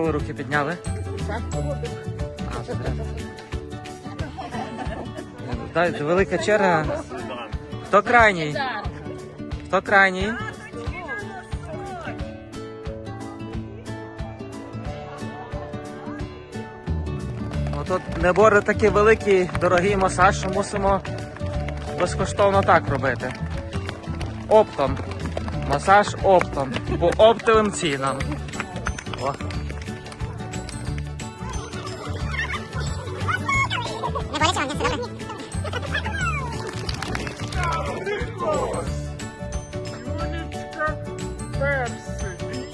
ви руки підняли? А, вже велика черга. Хто крайній? Хто крайній? Ну, тут набори такий великий, дорогий масаж, що мусимо безкоштовно так робити. Оптом. Масаж оптом. По оптовим цінам. О.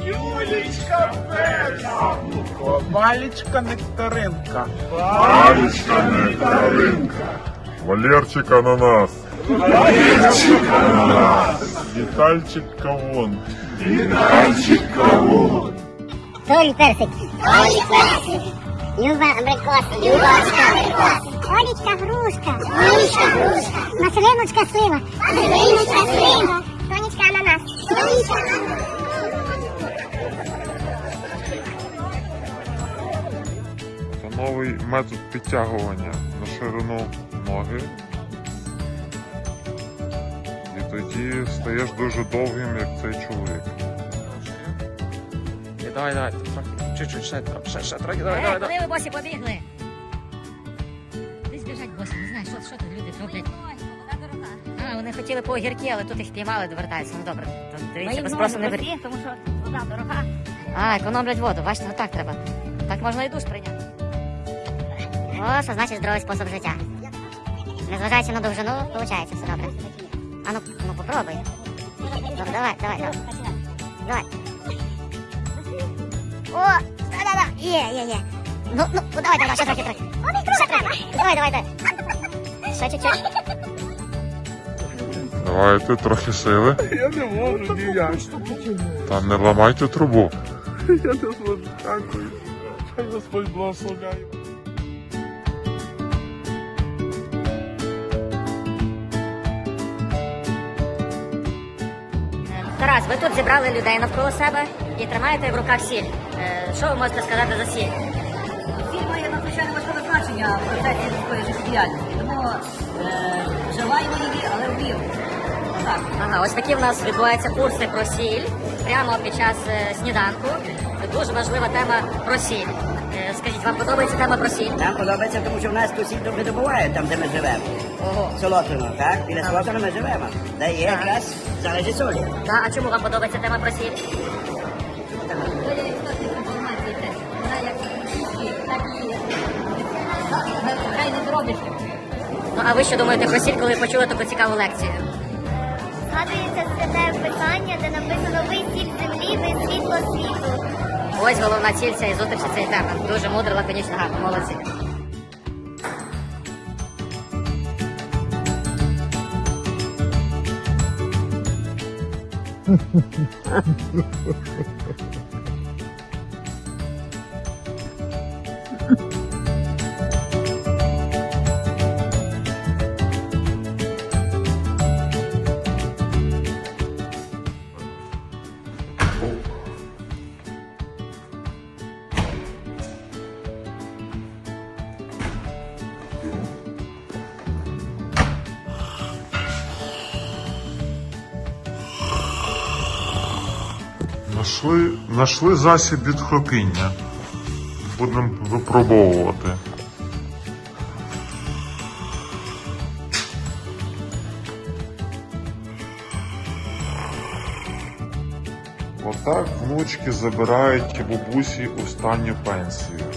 Юлічка перса. Валічка нектаринка. Валерчик ананас. Вітальчик кавун. Толі персик. Толі персик. Люба абрикос. Любочка абрикос. Олічка грушка. Олічка грушка. Маслиночка слива. Маслиночка слива. Тонечка ананас. Тонечка ананас. Це новий метод підтягування на ширину ноги. І тоді стаєш дуже довгим, як цей чоловік. Давай, давай, трохи. Чуть-чуть, ще трохи, ще, ще трохи, давай, давай, давай. Коли ви босі побігли? Що, тут люди роблять. А, вони хотіли по огірки, але тут їх піймали, довертаються. Ну добре, то дивіться, без спросу не беріть. тому що вода дорога. А, економлять воду, бачите, отак треба. Так можна і душ прийняти. О, що значить здоровий спосіб життя. Незважаючи на довжину, виходить все добре. А ну, ну попробуй. Добре, давай, давай, давай. Давай. О, да-да-да, є, є, є. Ну, ну, ну, давай, давай, ще трохи, трохи. Ще трохи. Давай, давай, давай. Ще чуть-чуть. Давайте трохи сили. Я не можу ніяк. Та не ламайте трубу. Я не можу. Дякую. Хай Господь благословляє. Тарас, ви тут зібрали людей навколо себе і тримаєте в руках сіль. Е, Що ви можете сказати за сіль? Фільм має надзвичайно важливе значення в процесі людської життєдіяльності. Вживаємо її, але в міру. Так. Ага, ось такі в нас відбуваються курси про сіль прямо під час е, сніданку. Дуже важлива тема про сіль. Е, Скажіть, вам подобається тема про сіль? Нам подобається, тому що в нас тут добре добувають там, де ми живемо. Ого. Солотвино, так? Біля Солотвина ми живемо. Де є якраз залежить солі. Да, а чому вам подобається тема про сіль? Так край не зробиш. Ну а ви що думаєте про сіль, коли почули таку цікаву лекцію? Згадується святе писання, де написано ви сіль землі, ви світло світу. Ось головна ціль цієї зустрічі, цієї теми. Дуже мудро, лаконічно, гарно, молодці. Нашли, нашли засіб від хропіння. Будемо випробовувати. Отак внучки забирають бабусі останню пенсію.